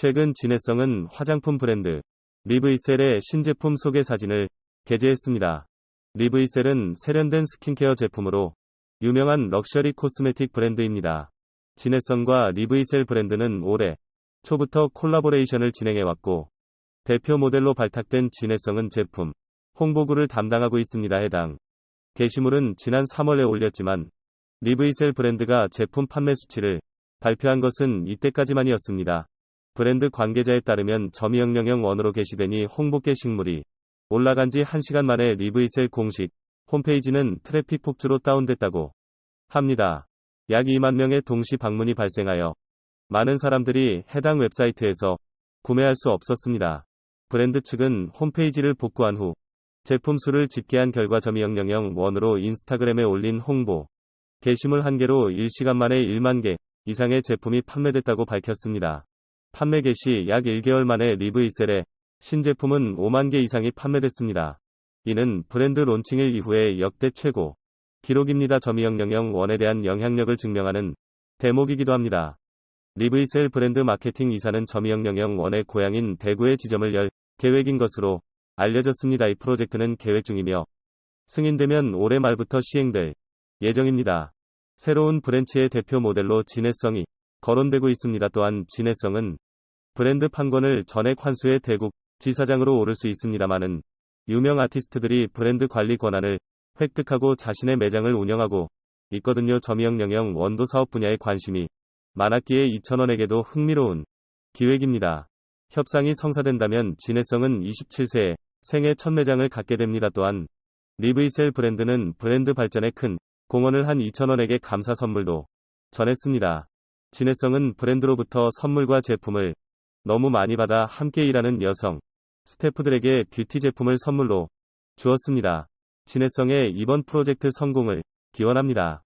최근 진해성은 화장품 브랜드 리브이셀의 신제품 소개 사진을 게재했습니다. 리브이셀은 세련된 스킨케어 제품으로 유명한 럭셔리 코스메틱 브랜드입니다. 진해성과 리브이셀 브랜드는 올해 초부터 콜라보레이션을 진행해왔고 대표 모델로 발탁된 진해성은 제품 홍보구를 담당하고 있습니다. 해당 게시물은 지난 3월에 올렸지만 리브이셀 브랜드가 제품 판매 수치를 발표한 것은 이때까지만이었습니다. 브랜드 관계자에 따르면 점이영영영 원으로 게시되니 홍보 게시물이 올라간 지 1시간 만에 리브이셀 공식 홈페이지는 트래픽 폭주로 다운됐다고 합니다. 약 2만 명의 동시 방문이 발생하여 많은 사람들이 해당 웹사이트에서 구매할 수 없었습니다. 브랜드 측은 홈페이지를 복구한 후 제품 수를 집계한 결과 점이영영영 원으로 인스타그램에 올린 홍보 게시물 한 개로 1시간 만에 1만 개 이상의 제품이 판매됐다고 밝혔습니다. 판매 개시 약 1개월 만에 리브이셀의 신제품은 5만 개 이상이 판매됐습니다. 이는 브랜드 론칭일 이후에 역대 최고 기록입니다. 점이영영영 원에 대한 영향력을 증명하는 대목이기도 합니다. 리브이셀 브랜드 마케팅 이사는 점이영영영 원의 고향인 대구에 지점을 열 계획인 것으로 알려졌습니다. 이 프로젝트는 계획 중이며 승인되면 올해 말부터 시행될 예정입니다. 새로운 브랜치의 대표 모델로 진해성이 거론되고 있습니다. 또한 진해성은 브랜드 판권을 전액 환수해 대국 지사장으로 오를 수 있습니다마는 유명 아티스트들이 브랜드 관리 권한을 획득하고 자신의 매장을 운영하고 있거든요. 점이영 영영 원도 사업 분야에 관심이 많았기에 이천원에게도 흥미로운 기획입니다. 협상이 성사된다면 진해성은 27세에 생애 첫 매장을 갖게 됩니다. 또한 리브이셀 브랜드는 브랜드 발전에 큰 공헌을 한 이천원에게 감사 선물도 전했습니다. 진해성은 브랜드로부터 선물과 제품을 너무 많이 받아 함께 일하는 여성 스태프들에게 뷰티 제품을 선물로 주었습니다. 진해성의 이번 프로젝트 성공을 기원합니다.